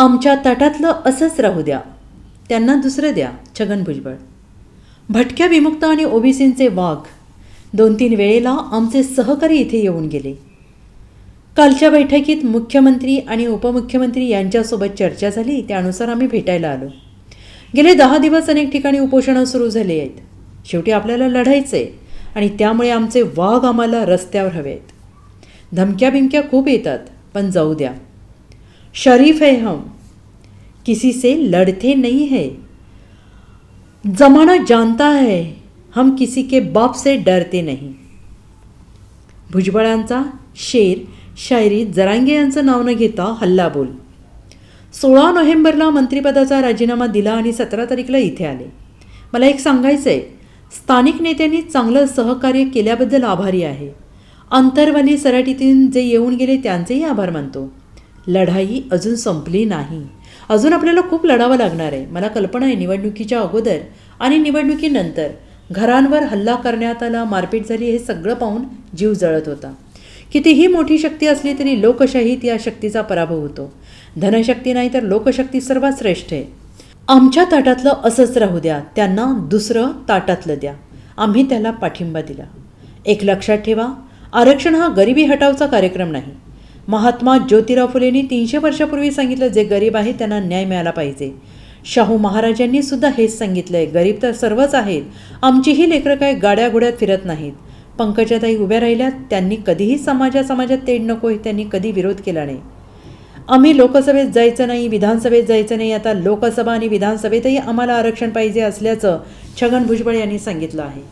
आमच्या ताटातलं असंच राहू द्या. त्यांना दुसरं द्या छगन भुजबळ. भटक्या विमुक्त आणि ओबीसींचे वाघ. दोन तीन वेळेला आमचे सहकारी इथे येऊन गेले. कालच्या बैठकीत मुख्यमंत्री आणि उपमुख्यमंत्री यांच्यासोबत चर्चा झाली त्यानुसार आम्ही भेटायला आलो. गेले दहा दिवस अनेक ठिकाणी उपोषणं सुरू झाली आहेत. शेवटी आपल्याला लढायचं आहे आणि त्यामुळे आमचे वाघ आम्हाला रस्त्यावर हवे आहेत धमक्या बिमक्या खूप येतात पण जाऊ द्या. शरीफ है हम. किसी से लड़ते नहीं है। जमाना जानता है हम किसी के बाप से डरते नहीं। भुजबळांचा शेर शायरी जरांगे यांचं नाव न घेता हल्ला बोल। सोळा नोव्हेंबरला मंत्रिपदाचा राजीनामा दिला आणि सतरा तारीखला इथे आले। मला एक सांगायचं आहे स्थानिक नेत्यांनी चांगलं सहकार्य केल्याबद्दल आभारी आहे। अंतरवाली सराटीतून जे येऊन गेले त्यांचेही आभार मानतो। लढाई अजून संपली नाही। अजून आपल्याला खूप लढावं लागणार आहे. मला कल्पना आहे निवडणुकीच्या अगोदर आणि निवडणुकीनंतर घरांवर हल्ला करण्यात आला मारपीट झाली हे सगळं पाहून जीव जळत होता. कितीही मोठी शक्ती असली तरी लोकशाहीत या शक्तीचा पराभव होतो. धनशक्ती नाही तर लोकशक्ती सर्वात श्रेष्ठ आहे. आमच्या ताटातलं असंच राहू द्या त्यांना दुसरं ताटातलं द्या. आम्ही त्याला पाठिंबा दिला. एक लक्षात ठेवा आरक्षण हा गरिबी हटावचा कार्यक्रम नाही. महात्मा ज्योतिराव फुलेंनी तीनशे वर्षापूर्वी सांगितलं जे गरीब आहे त्यांना न्याय मिळाला पाहिजे. शाहू महाराजांनी सुद्धा हेच सांगितलंय गरीब तर सर्वच आहेत आमचीही लेकरं काय गाड्या घोड्यात फिरत नाहीत. पंकजाताई उभ्या राहिल्यात त्यांनी कधीही समाजा समाजात तेढ नको आहे त्यांनी कधी विरोध केला नाही. आम्ही लोकसभेत जायचं नाही विधानसभेत जायचं नाही आता लोकसभा आणि विधानसभेतही आम्हाला आरक्षण पाहिजे असल्याचं छगन भुजबळ यांनी सांगितलं आहे.